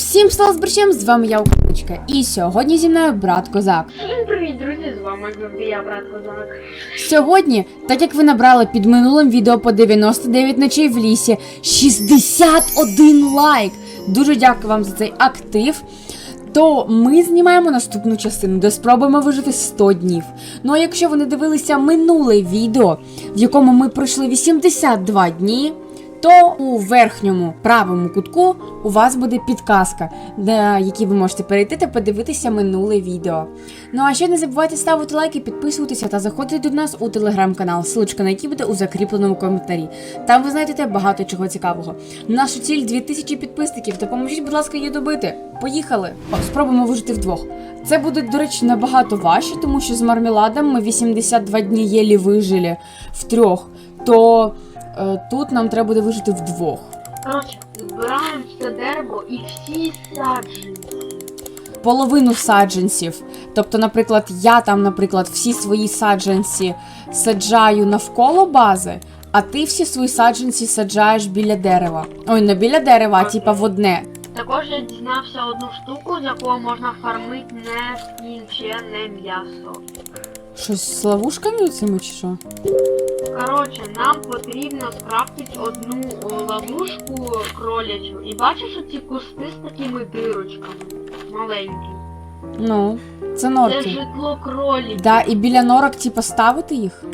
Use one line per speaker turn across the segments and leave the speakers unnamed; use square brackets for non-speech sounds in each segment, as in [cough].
Всім слава з борщем, з вами я Україночка. І сьогодні зі мною брат Козак.
Всім привіт, друзі! З вами я брат Козак.
Сьогодні, так як ви набрали під минулим відео по 99 ночей в лісі, 61 лайк. Дуже дякую вам за цей актив. То ми знімаємо наступну частину, де спробуємо вижити 100 днів. Ну а якщо ви не дивилися минуле відео, в якому ми пройшли 82 дні, то у верхньому правому кутку у вас буде підказка, на якій ви можете перейти та подивитися минуле відео. Ну а ще не забувайте ставити лайки, підписуватися та заходити до нас у телеграм-канал, ссылочка на який буде у закріпленому коментарі. Там ви знайдете багато чого цікавого. Наша ціль 2000 підписників. Допоможіть, будь ласка, її добити. Поїхали! О, спробуємо вижити вдвох. Це буде, до речі, набагато важче, тому що з мармеладом ми 82 дні єлі вижили втрьох. То е, тут нам треба буде вижити вдвох.
Коротше, збираємо все дерево і всі саджанці.
половину саджанців. Тобто, наприклад, я там, наприклад, всі свої саджанці саджаю навколо бази, а ти всі свої саджанці саджаєш біля дерева. Ой, не біля дерева, а типа в одне.
Також я дізнався одну штуку, з якого можна фармити не скінчене м'ясо.
Щось з ловушками цими чи що?
Коротше, нам потрібно скрафтити одну о, ловушку кролячу. І бачиш оці кусти з такими дирочками маленькі.
Ну, це
Це
норки.
житло кролі.
Да, і біля норок, типа, ставити їх.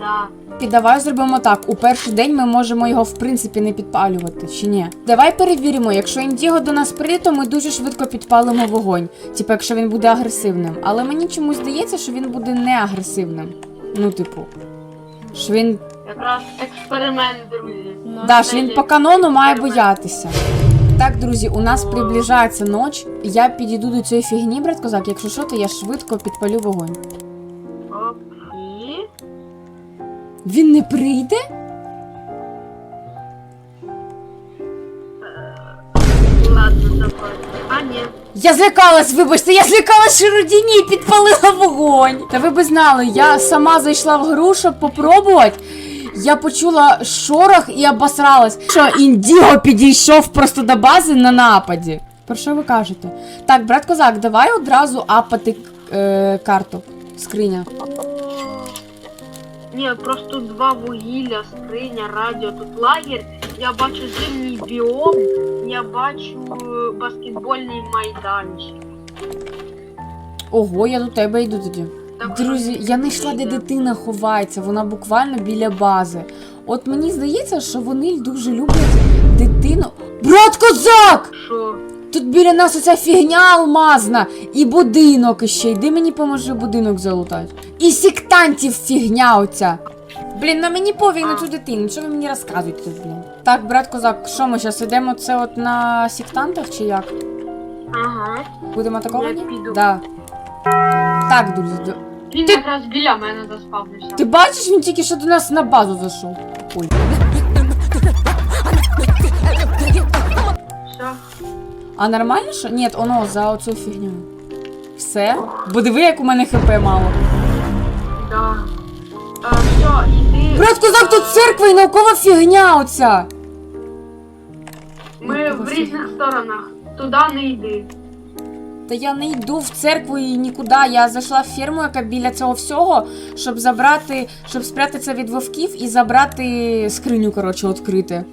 Да.
І давай зробимо так. У перший день ми можемо його в принципі не підпалювати, чи ні? Давай перевіримо, якщо індіго до нас прийде, то ми дуже швидко підпалимо вогонь. Типу, якщо він буде агресивним. Але мені чомусь здається, що він буде не агресивним. Ну, типу, що він.
Якраз експеримент, друзі.
Да, що він по канону має боятися. Так, друзі, у нас приближається ніч. Я підійду до цієї фігні, брат козак. Якщо що, то я швидко підпалю вогонь. Він не прийде?
Ладно, заходь. А, ні.
Я злякалась, вибачте, я злякалась широдіні і підпалила вогонь. Та ви би знали, я сама зайшла в гру, щоб попробувати. Я почула шорох і обосралась, що індіго підійшов просто до бази на нападі. Про що ви кажете? Так, брат козак, давай одразу апати е, карту. Скриня.
Ні, просто два вугілля, скриня, радіо, тут лагерь. Я бачу зимній біом, я бачу е, баскетбольний майданчик.
Ого, я до тебе йду тоді.
Так
Друзі, я не йшла, де дитина ховається, вона буквально біля бази. От мені здається, що вони дуже люблять дитину. Брат козак!
Що?
Тут біля нас оця фігня алмазна і будинок іще. Йди мені поможи будинок залутати. І сектантів фігня оця. Блін, на мені пофіг на цю дитину. Що ви мені розказуєте блін? Так, брат козак, що ми зараз йдемо це от на сектантах чи як?
Ага.
Будемо атаковані?
Я піду.
Да. Так, друзі, до-
Він
Ти-
якраз біля мене заспавнився.
Ти бачиш, він тільки що до нас на базу зайшов. Ой.
Все.
А нормально що? Ні, оно за оцю фігню. Все? Бо диви, як у мене хп мало.
Да. А, все, іди.
Брат козак, тут церква і наукова фігня оця.
Ми в різних сторонах. Туди не йди.
Та я не йду в церкву і нікуди. Я зайшла в ферму, яка біля цього всього, щоб забрати, щоб спрятатися від вовків і забрати скриню, коротше, відкрити.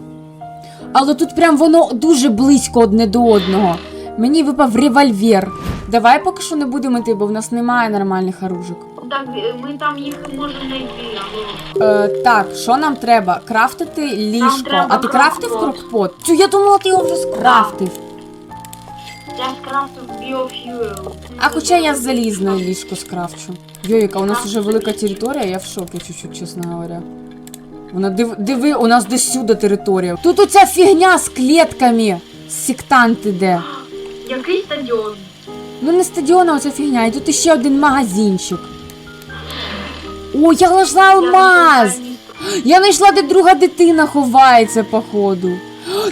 Але тут прям воно дуже близько одне до одного. Мені випав револьвер. Давай поки що не будемо йти, бо в нас немає нормальних оружок.
Так, ми там їх можемо знайти.
Е, так, що нам треба? Крафтити ліжко.
треба
а ти крафтив
крокпот.
крокпот? Цю я думала, ти його вже скрафтив.
Я скрафтив біофюел.
А хоча я залізне ліжко скрафчу. Йоїка, у нас вже велика територія, я в шокі чуть-чуть, чесно говоря. Вона див, диви, у нас десь сюди територія. Тут оця фігня з клетками. Сектант іде.
Який стадіон?
Ну не стадіон, а оця фігня. І тут іще один магазинчик. О, я знайшла алмаз! Я знайшла, де друга дитина ховається, походу.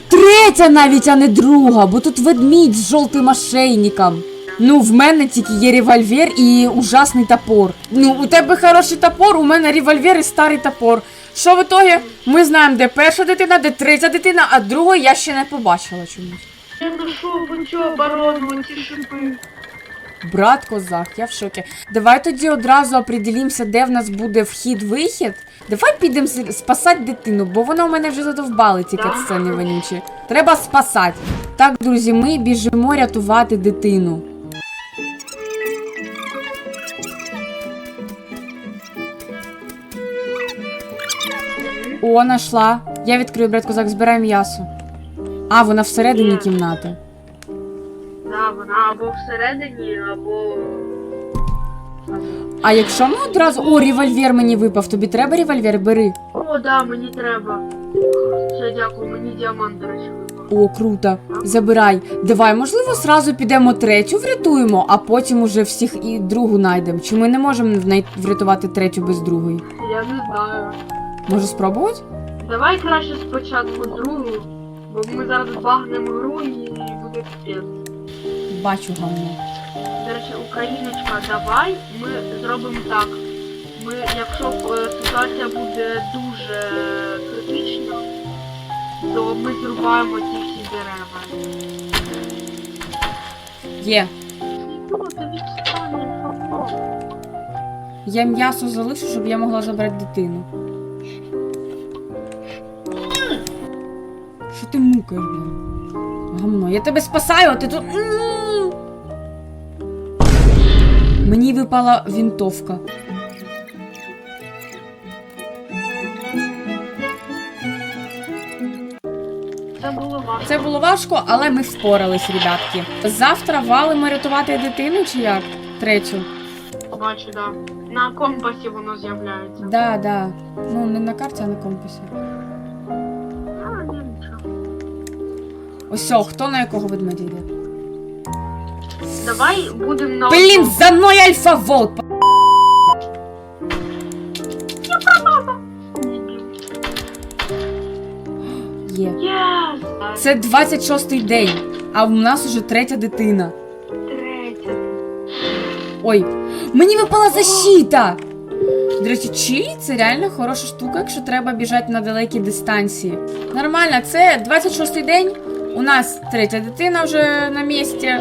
Третя навіть, а не друга, бо тут ведмідь з жовтим ошейником. Ну, в мене тільки є револьвер і ужасний топор. Ну, у тебе хороший топор, у мене револьвер і старий топор. Що в ітогі? Ми знаємо, де перша дитина, де третя дитина, а другої я ще не побачила чомусь.
Я знайшов оцю оборону, ці шипи.
Брат козак, я в шокі. Давай тоді одразу определімося, де в нас буде вхід-вихід. Давай підемо спасати дитину, бо вона у мене вже задовбали ці катсцени вонючі. Треба спасати. Так, друзі, ми біжимо рятувати дитину. О, нашла. Я відкрию, брат козак, збирай м'ясо. А, вона всередині
Ні.
кімнати.
Да, вона або всередині, або.
А якщо ми одразу. О, револьвер мені випав. Тобі треба револьвер? Бери.
О, да, мені треба. Все, дякую, мені діамант, до речі, випав.
О, круто. Забирай. Давай, можливо, сразу підемо третю врятуємо, а потім уже всіх і другу знайдемо. Чи ми не можемо врятувати третю без другої?
Я не знаю.
Може спробувати?
Давай краще спочатку другу, бо ми зараз багнемо гру і буде капець.
Бачу говно.
До речі, Україночка, давай ми зробимо так. Ми, якщо е, ситуація буде дуже критична, то ми зрубаємо ці всі дерева.
Є.
Ну.
Я м'ясо залишу, щоб я могла забрати дитину. Ти мукаєш, блін? Гамно, я тебе спасаю, а ти тут. Мені випала вінтовка.
Це було важко.
Це було важко, але ми впорались, ребятки. Завтра валимо рятувати дитину чи як? Третю.
Бачу, да. На компасі воно з'являється.
Да, да. Ну, не на карті, а на компасі. Ось, хто на якого ведмедя йде?
Давай будемо на
Блін, за мною альфа-волк! Є.
Єс!
Це 26-й день, а в нас уже третя дитина.
Третя.
Ой, мені випала защита! До речі, чилі це реально хороша штука, якщо треба біжати на далекі дистанції. Нормально, це 26-й день. У нас третя дитина вже на місці.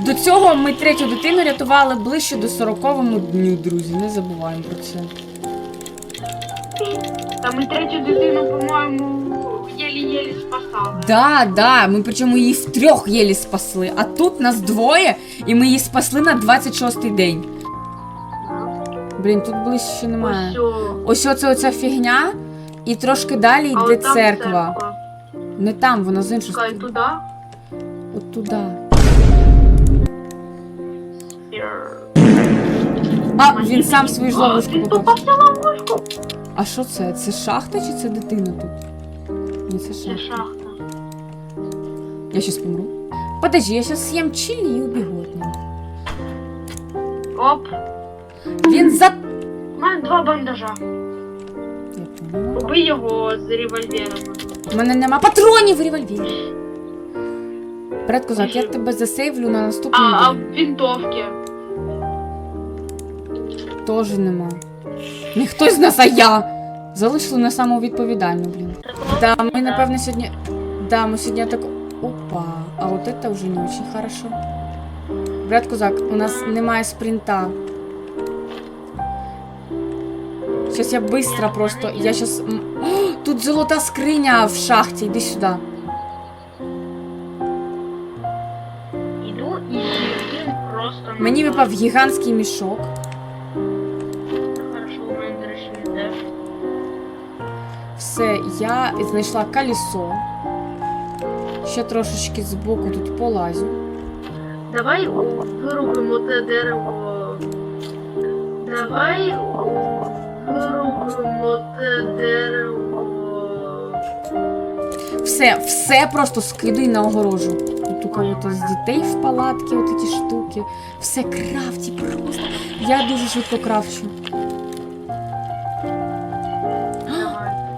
До цього ми третю дитину рятували ближче до 40-му дню, друзі. Не забуваємо про це.
Та ми третю дитину, по-моєму, єлі-єлі спасали.
Да, да, ми причому її втрьох єлі спасли. А тут нас двоє, і ми її спасли на 26-й день. Блін, тут ближче немає.
Ось
оце оця фігня, і трошки далі йде церква. Не там, вона з іншої
Чекай,
сторони.
туди.
От туди. А, він сам свою ж
А,
ловушку
Він
попав.
попався в ловушку.
А що це? Це шахта чи це дитина тут? Ні, це
Це
шахта.
шахта.
Я щас помру. Подожди, я щас съем чилі і убігу від нього.
Оп.
Він за...
У мене два бандажа.
Я.
Убий його з револьвером.
У мене нема патронів в револьвері. Брат Козак, я тебе засейвлю на
А,
наступний
а
день.
винтовки.
Теж нема. Не хтось з нас, а я. Залишили на саму відповідальну, блін. Да, мы, напевно, сьогодні. Да, ми сьогодні так. Опа, а вот это уже не очень хорошо. Брат Козак, у нас немає спринта. Сейчас я быстро просто. Я сейчас. м, О, Тут золота скриня в шахті, іди сюди.
Іду і він просто...
Мені випав гігантський мішок.
Хорошо, у мене, до речі, він теж.
Все, я знайшла колесо. Ще трошечки збоку тут полазю.
Давай вирубимо те дерево. Давай вирубимо те дерево.
Все, все просто скидуй на огорожу. Тут у кого-то з дітей в палатки от ці штуки. Все крафті просто. Я дуже швидко крафчу. [gasps]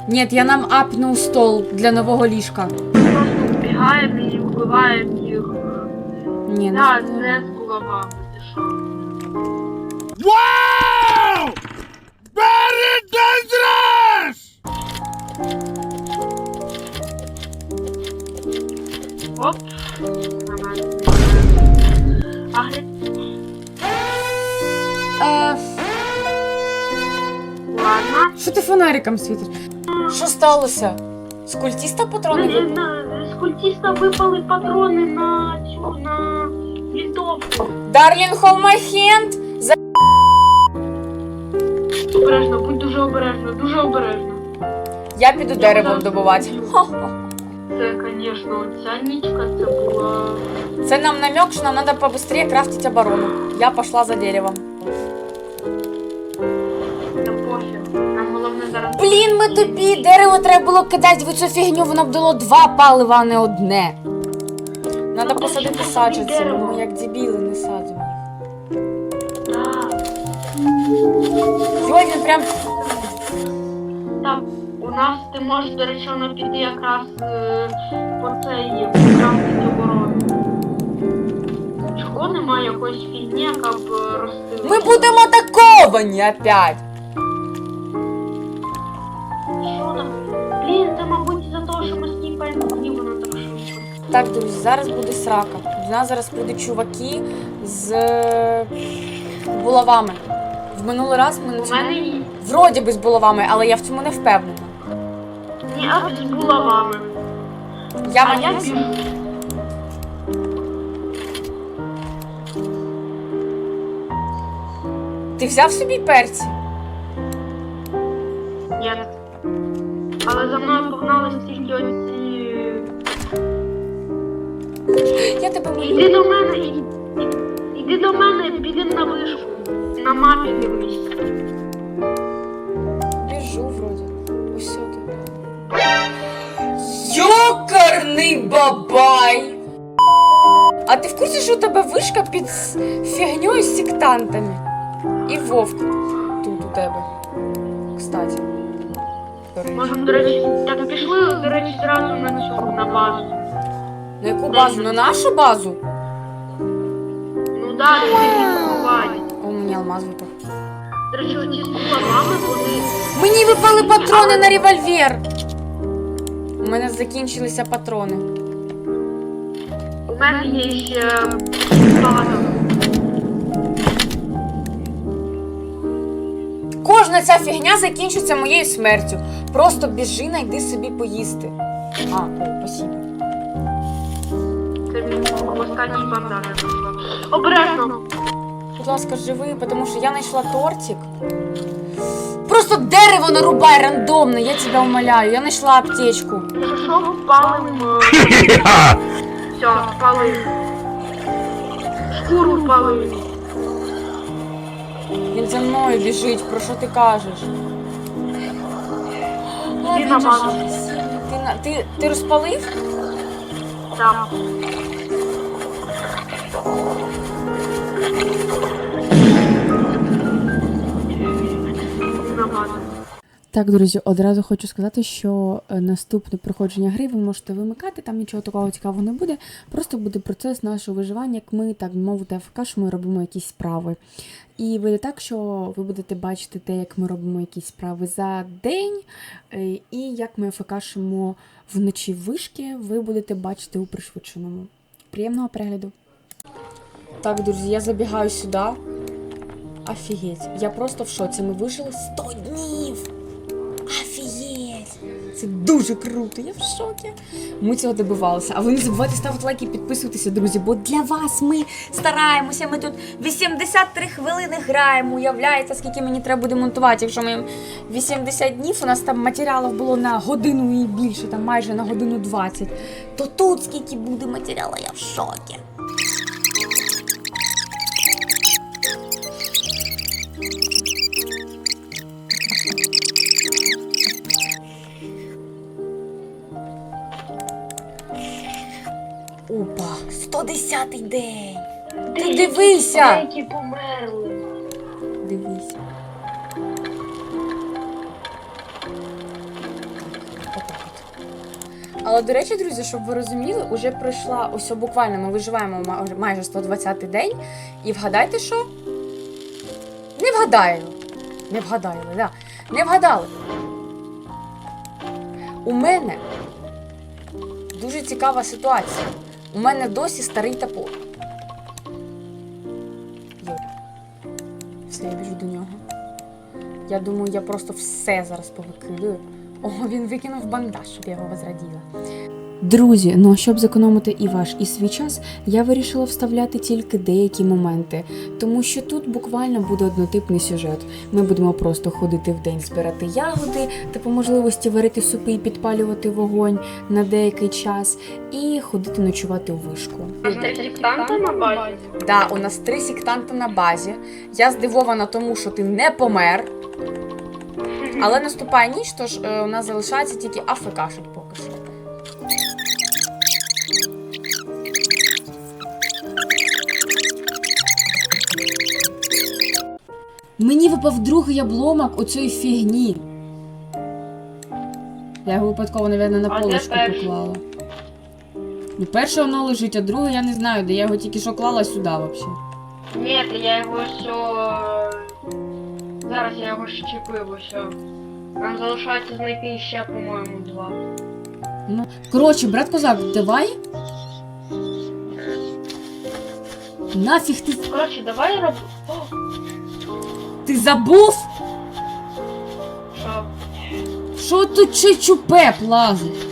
Ні, я нам апнув стол для нового ліжка.
Просто вбігаємо і вбиваємо їх.
Ні, не
Да, не з головами, ти що?
Wow! Very dangerous!
Оп. А гри...
Е,
Ладно.
що ти фонариком світиш? Що сталося? З культіста патрони випали?
на- З культіста випали патрони на цю на вінтовку.
Дарлін! За...
Обережно, будь дуже обережно, дуже обережно.
Я піду деревом добувати. [laughs]
Це, звісно, ця нічка це була.
Це нам намек, що нам треба побыстрее крафтити оборону. Я пошла за деревом.
Нам пофіг. Нам головне зараз.
Блін, ми тобі! Дерево треба було кидати в цю фігню, воно б дало два палива, а не одне. Надо посадити саджанці,
дерево?
ми як дебіли не садимо. Йой, він прям.
Так, у нас ти можеш, до речі, воно піти якраз е, по цей крафтити оборону. Чого немає якоїсь фігні, яка б е.
Ми будемо атаковані опять.
Що там? Блін, це, мабуть, за того, що ми сніпаємо і воно так швидко.
Так, друзі, зараз буде срака. До нас зараз прийдуть чуваки з е, булавами. В минулий раз ми на
У
цьому...
мене є.
Вроді би з булавами, але я в цьому не впевнена.
Ні, а з булавами.
Я
А я біжу.
Ти взяв собі перці?
Ні. Але за мною погнали стільки оці.
Я тебе молю.
Іди до мене, і- і- іди до мене, підемо на вишку. На мапі дивись.
Йокарний бабай! А ти в курсі, що у тебе вишка під с- фігньою з сектантами? І вовк тут у тебе. Кстати. До речі.
Можемо, до речі, так пішли, до речі, зразу на цю на базу.
На яку базу? На нашу базу?
Ну да, де поховання.
О, мені алмаз випав.
До речі, оці з булавами вони.
Мені випали патрони на револьвер. У мене закінчилися патрони.
У мене є ще багато.
Кожна ця фігня закінчиться моєю смертю. Просто біжи, найди собі поїсти. А, о, спасибо.
Це мій останній базар. Обережно.
Будь ласка, живи, тому що я знайшла тортик. Просто дерево нарубай рандомно, я тебе умоляю. Я знайшла аптечку.
Що, палим. Все, палим. Шкуру палим.
Він за мною біжить, про що ти кажеш? А, він же ж сильний. Ти, на- ти, ти розпалив?
Так.
Так, друзі, одразу хочу сказати, що е, наступне проходження гри ви можете вимикати, там нічого такого цікавого не буде. Просто буде процес нашого виживання, як ми, так мовити, АФК, що ми робимо якісь справи. І вийде так, що ви будете бачити те, як ми робимо якісь справи за день, е, і як ми АФКшимо вночі вишки, ви будете бачити у пришвидшеному. Приємного перегляду. Так, друзі, я забігаю сюди. Офігеть, я просто в шоці. Ми вижили 100 днів. Це дуже круто, я в шокі. Ми цього добивалися. А ви не забувайте ставити лайки і підписуватися, друзі, бо для вас ми стараємося. Ми тут 83 хвилини граємо. Уявляєте, скільки мені треба буде монтувати. Якщо ми 80 днів, у нас там матеріалів було на годину і більше, там майже на годину 20. То тут скільки буде матеріалу, я в шокі. 110-й день. Ти дивися!
Деякі померли.
От. Але до речі, друзі, щоб ви розуміли, уже пройшла ось буквально ми виживаємо майже 120-й день. І вгадайте, що? Не вгадаю. Не вгадали, да. Не вгадали. У мене дуже цікава ситуація. У мене досі старий топор. Все, я біжу до нього. Я думаю, я просто все зараз повикидую. О, він викинув бандаж, щоб я його возраділа. Друзі, ну а щоб зекономити і ваш, і свій час, я вирішила вставляти тільки деякі моменти, тому що тут буквально буде однотипний сюжет. Ми будемо просто ходити в день збирати ягоди та по можливості варити супи і підпалювати вогонь на деякий час, і ходити ночувати у вишку.
Сектанта на базі.
Да, у нас три сектанти на базі. Я здивована тому, що ти не помер. [laughs] Але наступає ніч, тож е, у нас залишається тільки АФКшить поки що. Мені випав другий обломок оцієї фігні. Я його випадково, мабуть, на полочку поклала. Ну, перше воно лежить, а друге я не знаю, де я його тільки що клала сюди взагалі.
Ні, я його все. Зараз я його щепив усе. Нам залишається знайти ще, по-моєму, два.
Коротше, брат козак, давай. Нафіг ти.
Коротше, давай роб. О,
Ти забув?
що?
Що тут чи чупе плазить?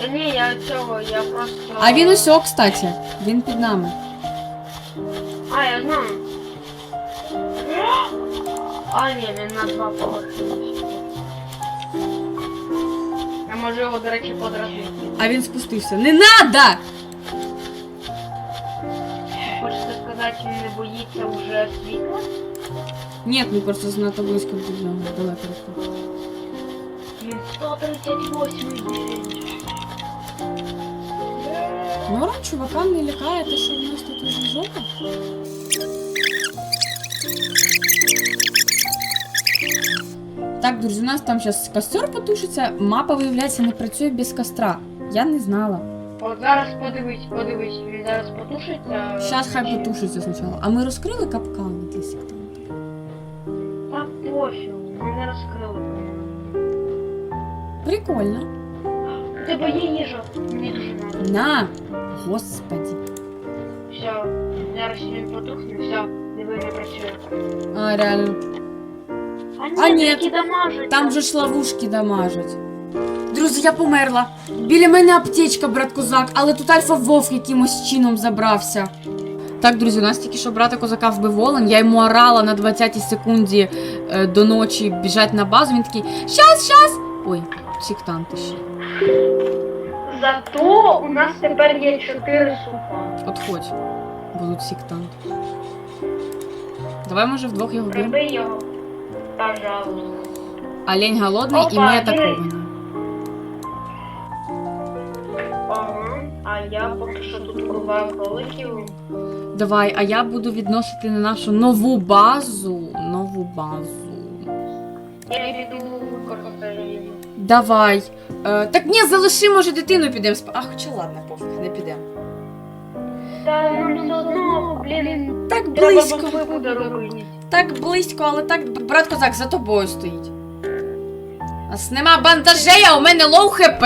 Та ні, я цього, я просто.
А він усьо, кстати. Він під нами.
А, я знаю. А, ні, він на два поверхи. Я можу його, до речі, подразнити.
А він спустився. Не надо!
Він не боїться вже світла?
Ні, ми просто занадто близько нього. Далеко від.
Він 138 день.
Ну, ран чувака не лякає те, що в нас тут уже жопа. Так, друзі, у нас там зараз костер потушиться. Мапа, виявляється, не працює без костра. Я не знала.
От зараз подивись, подивись, він зараз потушиться.
Зараз хай
Чи-
потушиться спочатку. А ми розкрили капкани для сектантів.
Та пофіг, ми не розкрили.
Прикольно.
У тебе є їжа? Мені дуже надо.
На! Господі.
Все, зараз він потухне, все, диви не працює.
А, реально.
А ні,
А, ні.
які дамажать.
Там же ж ловушки дамажать. Друзі, я померла. Біля мене аптечка, брат козак, але тут альфа вовк якимось чином забрався. Так, друзі, у нас тільки що брата козака вбив волен, я йому орала на 20-й секунді е, до ночі біжать на базу. Він такий щас, щас. Ой, сектанти ще.
Зато у нас тепер є 4 супа.
Отходь, будуть сектанти. Давай, може, вдвох його вб'ємо.
Прибий його. Пожалуйста.
Олень голодний і
Опа,
ми
диви.
атаковані.
Я поки що тут буваю кроликів.
Давай, а я буду відносити на нашу нову базу. Нову базу.
Я використаю її.
Давай. Е, так ні, залиши, може, дитину підемо спа. А, хоча ладно, пофіг, не підемо.
Та нам все одно, блін,
Так
треба
близько.
буде робити.
Так близько, але так. Брат козак за тобою стоїть. У нас нема бандажей, а у мене лоу хп.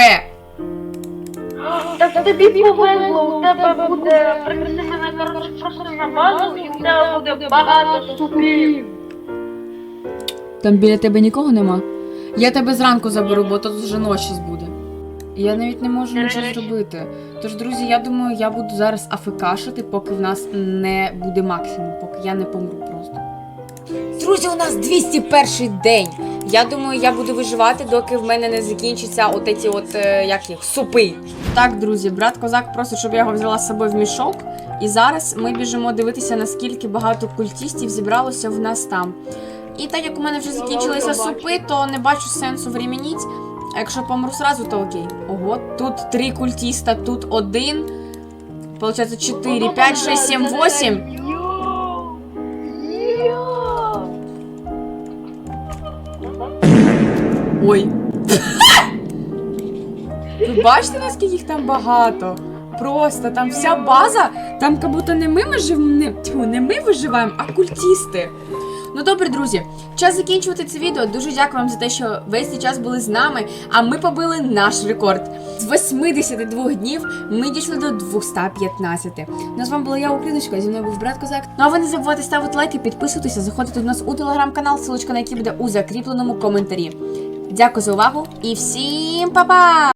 Так тобі повезло, у тебе буде принеси мене коротше просто на базу і у тебе буде багато супів.
Там біля тебе нікого нема. Я тебе зранку заберу, бо тут вже ночі буде. Я навіть не можу нічого зробити. Тож, друзі, я думаю, я буду зараз афекашити, поки в нас не буде максимум, поки я не помру просто. Друзі, у нас 201 день. Я думаю, я буду виживати, доки в мене не закінчаться от ці от е, як їх супи. Так, друзі, брат козак просить, щоб я його взяла з собою в мішок. І зараз ми біжимо дивитися, наскільки багато культістів зібралося в нас там. І так як у мене вже закінчилися супи, то не бачу сенсу временіть. А якщо помру сразу, то окей. Ого, тут три культіста, тут один. Получається 4, 5, 6, 7, 8. Ой. [laughs] Ви бачите, наскільки їх там багато? Просто там вся база, там як будто не ми, вижив... не, не ми виживаємо, а культісти. Ну добре, друзі, час закінчувати це відео. Дуже дякую вам за те, що весь цей час були з нами. А ми побили наш рекорд. З 82 днів ми дійшли до 215. Ну, з вами була я, Україночка, зі мною був брат Козак. Ну а ви не забувайте ставити лайки, підписуватися, заходити до нас у телеграм-канал, ссылочка на який буде у закріпленому коментарі. Дякую за увагу і всім па-па!